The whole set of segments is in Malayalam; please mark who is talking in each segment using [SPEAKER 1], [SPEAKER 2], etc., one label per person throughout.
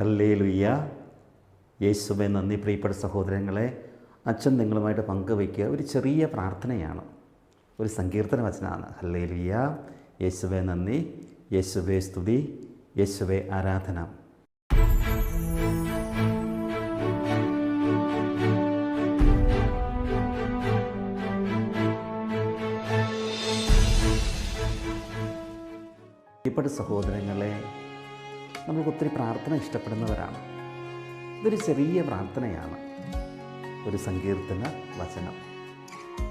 [SPEAKER 1] ഹല്ലേ ലുയ്യ യേശുവെ നന്ദി പ്രിയപ്പെട്ട സഹോദരങ്ങളെ. അച്ഛൻ നിങ്ങളുമായിട്ട് പങ്കുവയ്ക്കുക ഒരു ചെറിയ പ്രാർത്ഥനയാണ്. ഒരു സങ്കീർത്തന വചനമാണ്. ഹല്ലേ ലുയ്യ യേശുവെ നന്ദി. യേശുവെ സ്തുതി. യേശുവെ ആരാധന. പ്രിയപ്പെട്ട സഹോദരങ്ങളെ നമുക്ക് ഒത്തിരി പ്രാർത്ഥന ഇഷ്ടപ്പെടുന്നവരാണ്. ഇതൊരു ചെറിയ പ്രാർത്ഥനയാണ്. ഒരു സങ്കീർത്തന വചനം.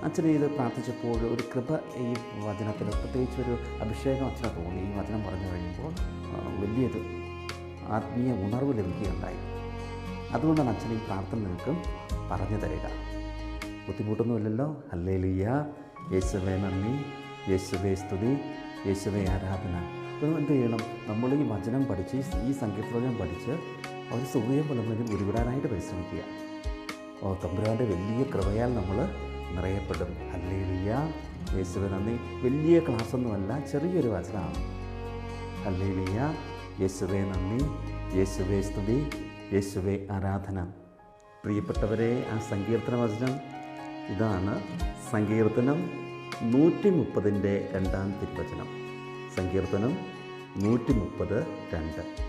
[SPEAKER 1] അച്ഛനെ ഇത് പ്രാർത്ഥിച്ചപ്പോൾ ഒരു കൃപ ഈ വചനത്തിൽ പ്രത്യേകിച്ച് ഒരു അഭിഷേകം അച്ഛനെ തോന്നി. ഈ വചനം പറഞ്ഞു കഴിയുമ്പോൾ വലിയൊരു ആത്മീയ ഉണർവ് ലഭിക്കുകയുണ്ടായി. അതുകൊണ്ടാണ് അച്ഛൻ ഈ പ്രാർത്ഥന നിങ്ങൾക്കും പറഞ്ഞു തരിക. ബുദ്ധിമുട്ടൊന്നുമില്ലല്ലോ? അല്ലേ ലിയ യേശുവേ നന്ദി. യേശുവേ സ്തുതി. യേശുവേ ആരാധന. അപ്പോൾ എന്ത് ചെയ്യണം? നമ്മൾ ഈ വചനം പഠിച്ച് ഈ സങ്കീർത്തനം പഠിച്ച് അവർ സുഖയം നമ്മളിതിൽ ഉരുവിടാനായിട്ട് പരിശ്രമിക്കുക. ഓ തമ്പുരാന്റെ വലിയ കൃപയാൽ നമ്മൾ നിറയപ്പെടും. അല്ലേലിയ യേശുവേ നന്ദി. വലിയ ക്ലാസ്സൊന്നുമല്ല ചെറിയൊരു വചനമാണ്. ഹല്ലേലൂയ യേശുവേ നന്ദി. യേശുവേ സ്തുതി. യേശുവേ ആരാധന. പ്രിയപ്പെട്ടവരെ ആ സങ്കീർത്തന വചനം ഇതാണ് സങ്കീർത്തനം നൂറ്റി മുപ്പതിന്റെ രണ്ടാം തിരുവചനം. സങ്കീർത്തനം നൂറ്റി മുപ്പത് രണ്ട്.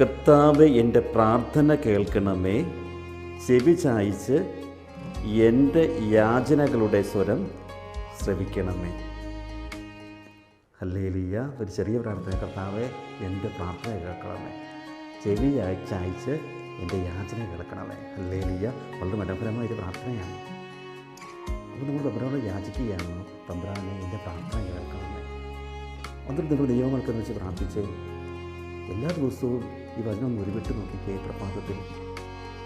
[SPEAKER 1] കർത്താവ് എന്റെ പ്രാർത്ഥന കേൾക്കണമേ. ചെവി ചായച്ച് എന്റെ യാചനകളുടെ സ്വരം ശ്രവിക്കണമേ. ഹല്ലേലിയ. ഒരു ചെറിയ പ്രാർത്ഥന കർത്താവെ എന്റെ പ്രാർത്ഥന കേൾക്കണമേ. ചെവി ചായച്ച് എന്റെ യാചന കേൾക്കണമേ. ഹല്ലേലിയ. വളരെ മനോഹരമായ ഒരു പ്രാർത്ഥനയാണ്. അപ്പോൾ നമ്മൾ തമ്പുരാനോട് യാചിക്കുകയാണ് തമ്പ്രാനെ എന്റെ പ്രാർത്ഥന കേൾക്കണമേ എന്നിട്ട് നിങ്ങൾ ദൈവങ്ങൾക്ക് വെച്ച് പ്രാർത്ഥിച്ച് എല്ലാ ദിവസവും ഈ വചനം ഒന്ന് ഉരുവിട്ട് നോക്കിക്കേ പ്രഭാതത്തിൽ.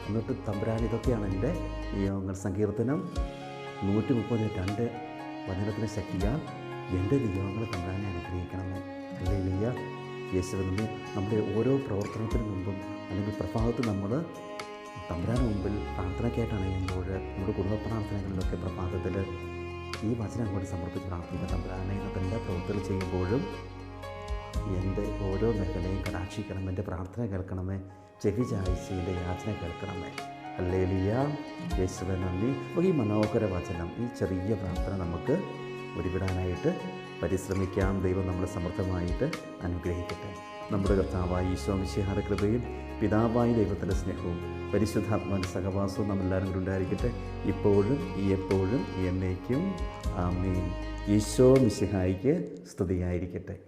[SPEAKER 1] എന്നിട്ട് തമ്പുരാൻ ഇതൊക്കെയാണ് എന്റെ ദൈവങ്ങൾ സങ്കീർത്തനം നൂറ്റി മുപ്പത് രണ്ട് വചനത്തിന് ശക്തിയാൽ എന്റെ നിയമങ്ങൾ തമ്പുരാനെ അനുഗ്രഹിക്കണമേ. ഇല്ല യേശുവിനെ നമ്മുടെ ഓരോ പ്രവർത്തനത്തിന് മുമ്പും അല്ലെങ്കിൽ പ്രഭാതത്തിൽ നമ്മൾ തമ്പുരാന് മുമ്പിൽ പ്രാർത്ഥനയ്ക്കായിട്ട് അണയുമ്പോൾ നമ്മുടെ കുടുംബ പ്രാർത്ഥനകളിലൊക്കെ പ്രഭാതത്തിൽ ഈ വചനം അങ്ങോട്ട് സമർപ്പിച്ച് പ്രാർത്ഥിക്കുക. തമ്പുരാനെ ഇന്നത്തെ എല്ലാ പ്രവൃത്തികൾ ചെയ്യുമ്പോഴും എന്റെ ഓരോ മേഖലയും കടാക്ഷിക്കണം എന്റെ പ്രാർത്ഥന കേൾക്കണമേ ചെവി ചായച്ച് യാചന കേൾക്കണമേ. അല്ലേലിയ യേശുവൻ നന്ദി. അപ്പോൾ ഈ മനോഹര വചനം ഈ ചെറിയ പ്രാർത്ഥന നമുക്ക് ഒരുവിടാനായിട്ട് പരിശ്രമിക്കാം. ദൈവം നമ്മളെ സമർത്ഥമായിട്ട് അനുഗ്രഹിക്കട്ടെ. നമ്മുടെ കർത്താവായ ഈശോ മിശിഹാര കൃപയും പിതാവായ ദൈവത്തിന്റെ സ്നേഹവും പരിശുദ്ധാത്മാവിന്റെ സഹവാസവും നമ്മളെല്ലാവരും കൂടി ഉണ്ടായിരിക്കട്ടെ. ഇപ്പോഴും എപ്പോഴും എന്നേക്കും. ആമേൻ. ഈശോ മിശിഹായിക്ക് സ്തുതിയായിരിക്കട്ടെ.